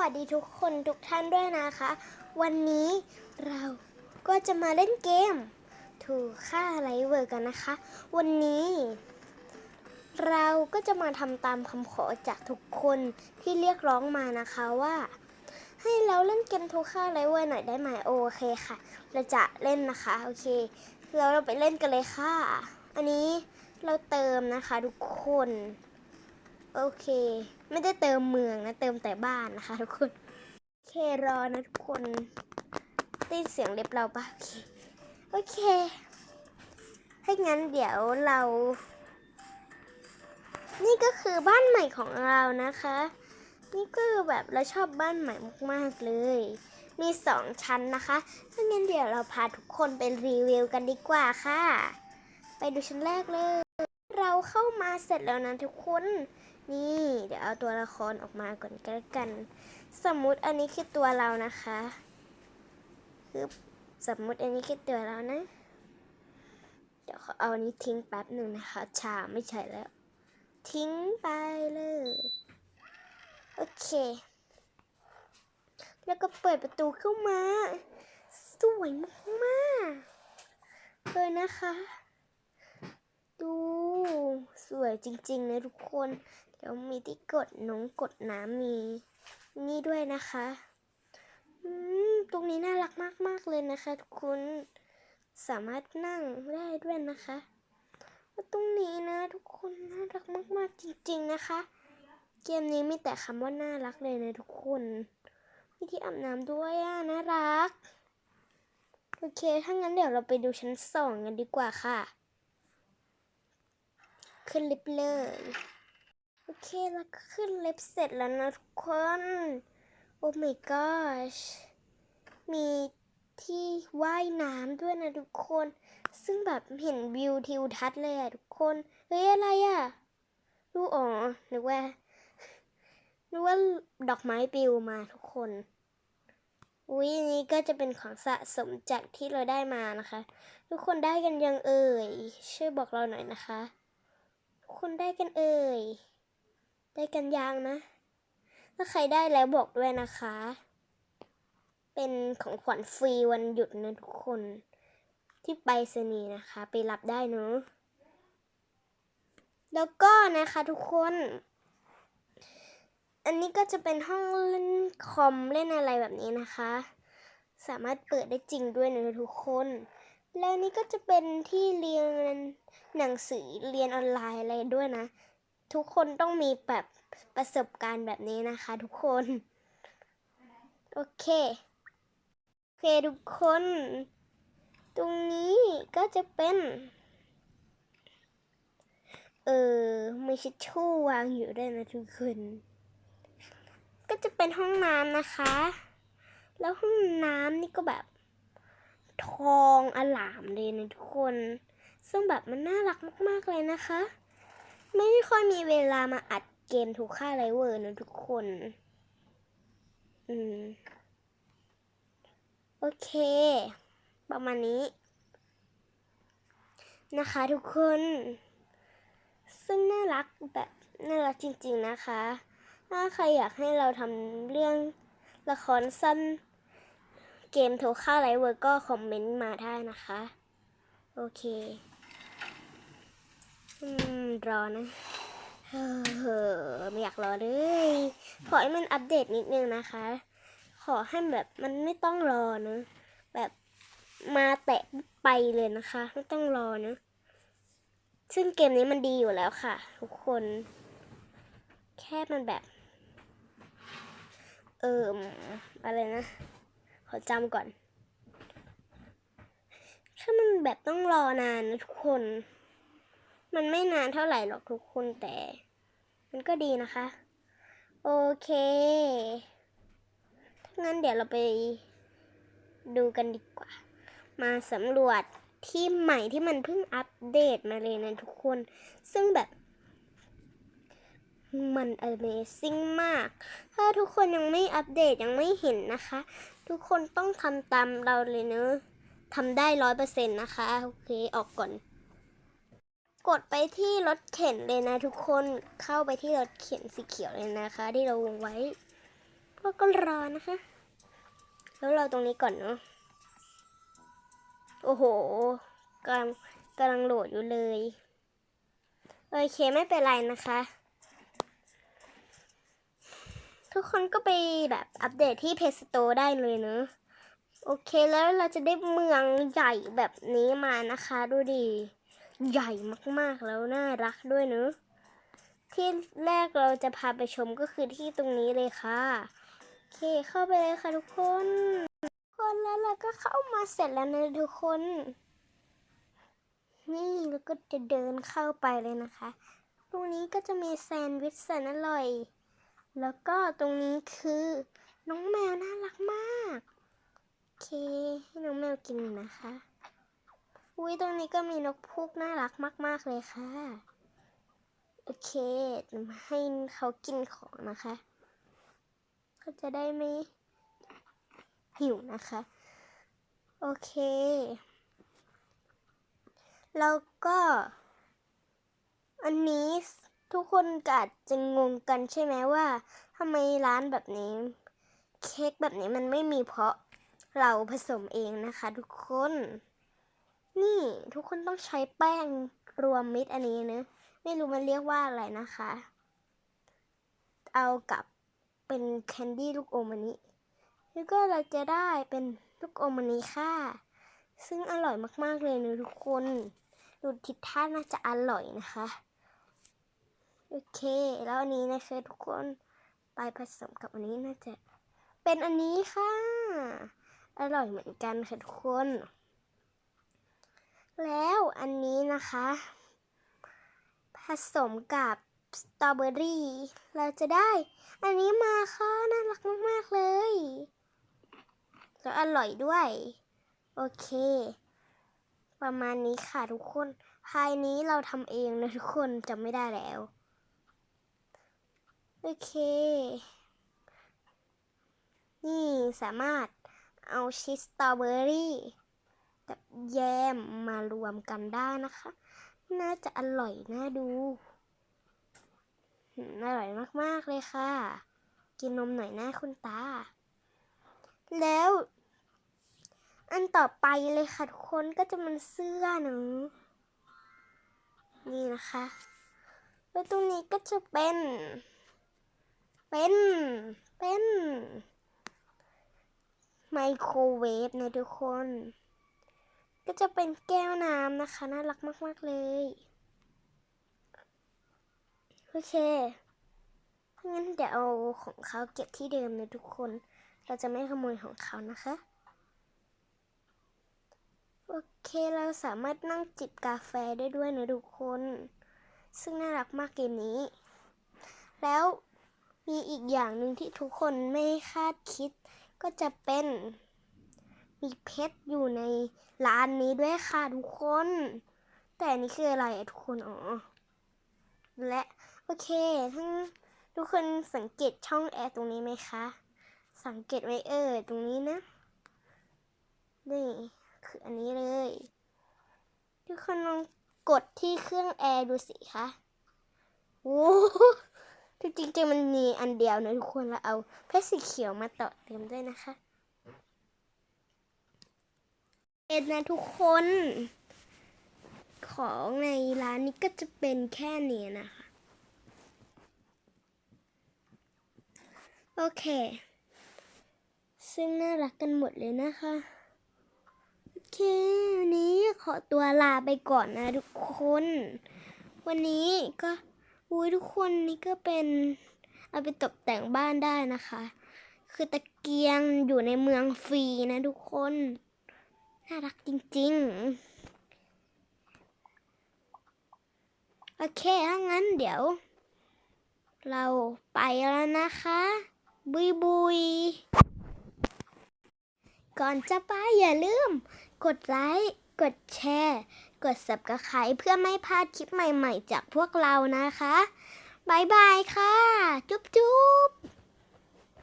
วัสดีทุกคนทุกท่านด้วยนะคะ วันนี้เราก็จะมาเล่นเกม ถูกฆ่าไลเวอร์กันนะคะ วันนี้ เราก็จะมาทำตามคำขอจากทุกคนที่เรียกร้องมานะคะว่า ให้เราเล่นเกมทูกค่าไลเวอร์หน่อยได้ไหมโอเคค่ะ เราจะเล่นนะคะโอเคเราเราไปเล่นกันเลยค่ะ อันนี้เราเติมนะคะทุกคน โอเค ไม่ได้เติมเมืองนะเติมแต่บ้านนะคะทุกคนโอเครอนะทุกคนได้นเสียงเล็บเราปะโอเคโอเคถ้างั้นเดี๋ยวเรา นี่ก็คือบ้านใหม่ของเรานะคะ นี่ก็แบบเราชอบบ้านใหม่มากๆเลย มีสองชั้นนะคะถ้างั้นเดี๋ยวเราพาทุกคนไปรีวิวกันดีกว่าค่ะ ไปดูชั้นแรกเลย เราเข้ามาเสร็จแล้วนะทุกคน นี่ เดี๋ยวเอาตัวละครออกมาก่อนก็แล้วกัน สมมุติอันนี้คือตัวเรานะคะคือสมมุติอันนี้คือตัวเรานะ เดี๋ยวขอเอาอันนี้ทิ้งแป๊บหนึ่งนะคะ ชาไม่ใช่แล้ว ทิ้งไปเลย โอเค แล้วก็เปิดประตูเข้ามา สวยมากๆเลยนะคะ ดู สวยจริงๆนะทุกคนแล้วมีที่กดน้องกดน้ำมีนี่ด้วยนะคะอืมตรงนี้น่ารักมาก ๆ เลยนะคะทุกคนสามารถนั่งได้ด้วยนะคะตรงนี้นะทุกคนน่ารักมาก ๆ จริง ๆ นะคะ เกมนี้มีแต่คำว่าน่ารักเลยนะทุกคนมีที่อาบน้ำด้วยอะน่ารัก โอเค ถ้างั้นเดี๋ยวเราไปดูชั้นสองกันดีกว่าค่ะ ขึ้นลิฟต์เลย โอเคแล้วก็ขึ้นลิฟต์เสร็จแล้วนะทุกคน โอ้ my gosh มีที่ว่ายน้ำด้วยนะทุกคน ซึ่งแบบเห็นวิวทิวทัศน์เลยอะทุกคน เฮ้ย อะไรอะดูอ๋อนึกว่านึกว่าดอกไม้ปิวมาทุกคนอุ้ยนี้ก็จะเป็นของสะสมจากที่เราได้มานะคะ ทุกคนได้กันยังเอ่ยช่วยบอกเราหน่อยนะคะ คนได้กันเอ่ย ได้กันยังนะ ถ้าใครได้แล้วบอกด้วยนะคะ เป็นของขวัญฟรีวันหยุดนะทุกคน ที่ไปรษณีนะคะ ไปรับได้เนอะแล้วก็นะคะทุกคน อันนี้ก็จะเป็นห้องเล่นคอมเล่นอะไรแบบนี้นะคะ สามารถเปิดได้จริงด้วยนะทุกคน แล้วนี่ก็จะเป็นที่เรียนหนังสือเรียนออนไลน์อะไรด้วยนะ ทุกคนต้องมีแบบประสบการณ์แบบนี้นะคะทุกคน โอเค โอเคทุกคน ตรงนี้ก็จะเป็น เออมีชิชชู่วางอยู่ด้วยนะทุกคน ก็จะเป็นห้องน้ำนะคะ แล้วห้องน้ำนี่ก็แบบ ทองอลามเลยนะทุกคน ซึ่งแบบมันน่ารักมากๆเลยนะคะ ไม่ค่อยมีเวลามาอัดเกมถูกค่าไรเวอร์นะทุกคน อืม โอเค ประมาณนี้ นะคะทุกคน ซึ่งน่ารักแบบน่ารักจริง ๆนะคะ ถ้าใครอยากให้เราทำเรื่องละครสั้น เกมโทรค่าไลฟ์เวอร์ก็คอมเมนต์มาได้นะคะ โอเค อืม รอนะเฮ้อไม่อยากรอเลย ขอให้มันอัปเดตนิดนึงนะคะ ขอให้แบบมันไม่ต้องรอนะแบบมาแตะไปเลยนะคะ ไม่ต้องรอนะซึ่งเกมนี้มันดีอยู่แล้วค่ะ ทุกคน แค่มันแบบ เอิมอะไรนะ ขอจำก่อนถ้ามันแบบต้องรอนานนะทุกคน มันไม่นานเท่าไหร่หรอกทุกคนแต่ มันก็ดีนะคะ โอเคถ้างั้นเดี๋ยวเราไปดูกันดีกว่า มาสำรวจที่ใหม่ที่มันเพิ่งอัปเดตมาเลยนะทุกคน ซึ่งแบบ มัน Amazing มาก ถ้าทุกคนยังไม่อัปเดตยังไม่เห็นนะคะ ทุกคนต้องทำตามเราเลยเนอะทำได้ร้อยเปอร์เซ็นต์นะคะ โอเค ออกก่อน กดไปที่รถเข็นเลยนะทุกคนเข้าไปที่รถเข็นสีเขียวเลยนะคะ ที่เราวงไว้แล้วก็รอนะคะ แล้วเราตรงนี้ก่อนเนาะโอ้โหกำลังกำลังโหลดอยู่เลย โอเคไม่เป็นไรนะคะ ทุกคนก็ไปแบบอัปเดตที่เพจสโตได้เลยเนอะโอเคแล้วเราจะได้เมืองใหญ่แบบนี้มานะคะ ดูดิ ใหญ่มากๆแล้วน่ารักด้วยเนอะที่แรกเราจะพาไปชมก็คือที่ตรงนี้เลยค่ะโอเคเข้าไปเลยค่ะทุกคนคนแล้วเราก็เข้ามาเสร็จแล้วนะทุกคน นี่แล้วก็จะเดินเข้าไปเลยนะคะ ตรงนี้ก็จะมีแซนด์วิชแสนอร่อย แล้วก็ตรงนี้คือ น้องแมวน่ารักมาก โอเค ให้น้องแมวกินนะคะ อุ้ยตรงนี้ก็มีนกพุกน่ารักมาก ๆ เลยค่ะ โอเคให้เขากินของนะคะ เขาจะได้ไม่หิวนะคะ โอเค แล้วก็ อันนี้ ทุกคนก็อาจจะงงกันใช่ไหมว่าทำไมร้านแบบนี้ เค้กแบบนี้มันไม่มีเพราะเราผสมเองนะคะ ทุกคน นี่ทุกคนต้องใช้แป้งรวมมิตรอันนี้นะไม่รู้มันเรียกว่าอะไรนะคะ เอากับเป็นแคนดี้ลูกอมอันนี้แล้วก็เราจะได้เป็นลูกอมอันนี้ค่ะ ซึ่งอร่อยมากๆเลยนะทุกคน ดูทิศท่าน่าจะอร่อยนะคะ โอเค แล้วอันนี้นะคะทุกคนไปผสมกับอันนี้น่าจะเป็นอันนี้ค่ะ อร่อยเหมือนกันค่ะทุกคน แล้วอันนี้นะคะ ผสมกับสตรอเบอรี่เราจะได้ อันนี้มาค่ะน่ารักมากๆเลย แล้วอร่อยด้วย โอเค ประมาณนี้ค่ะทุกคน ภายนี้เราทำเองนะทุกคนจำไม่ได้แล้ว โอเค นี่สามารถเอาชีสสตรอเบอรี่กับแยมมารวมกันได้นะคะ น่าจะอร่อยน่าดู อร่อยมากๆเลยค่ะ กินนมหน่อยนะคุณตา แล้ว อันต่อไปเลยค่ะทุกคนก็จะมันเสื้อหนูนี่นะคะ แล้วตรงนี้ก็จะเป็น เป็น เป็น ไมโครเวฟนะทุกคน ก็จะเป็นแก้วน้ำนะคะ น่ารักมาก ๆ เลย โอเคงั้นเดี๋ยวเอาของเขาเก็บที่เดิมนะทุกคน เราจะไม่ขโมยของเขานะคะ โอเค เราสามารถนั่งจิบกาแฟได้ด้วยนะทุกคน ซึ่งน่ารักมากเกมนี้ แล้ว มีอีกอย่างหนึ่งที่ทุกคนไม่คาดคิด ก็จะเป็น มีเพชรอยู่ในร้านนี้ด้วยค่ะทุกคน แต่นนี้คืออะไระทุกคนอ๋อและโอเคทั้งทุกคนสังเกตช่องแอร์ตรงนี้ไหมคะ สังเกตไว้เออตรงนี้นะ นี่ คืออันนี้เลย ทุกคนลองกดที่เครื่องแอร์ดูสิคะโอ้ ที่จริงๆมันมีอันเดียวนะทุกคนแล้วเอาเพชรสีเขียวมาต่อเติมด้วยนะคะเอ็นนะทุกคน ของในร้านนี้ก็จะเป็นแค่นี้นะคะ โอเค ซึ่งน่ารักกันหมดเลยนะคะ โอเควันนี้ขอตัวลาไปก่อนนะทุกคน วันนี้ก็ อุ้ยทุกคนนี่ก็เป็นเอาไปตกแต่งบ้านได้นะคะ คือตะเกียงอยู่ในเมืองฟรีนะทุกคน น่ารักจริง ๆ โอเค ถ้างั้นเดี๋ยว เราไปแล้วนะคะ บุยบุยก่อนจะไปอย่าลืม กดไลค์ กดแชร์ กด subscribe เพื่อไม่พลาดคลิปใหม่ๆ จากพวกเรานะคะ บ๊ายบายค่ะ จุ๊บจุ๊บ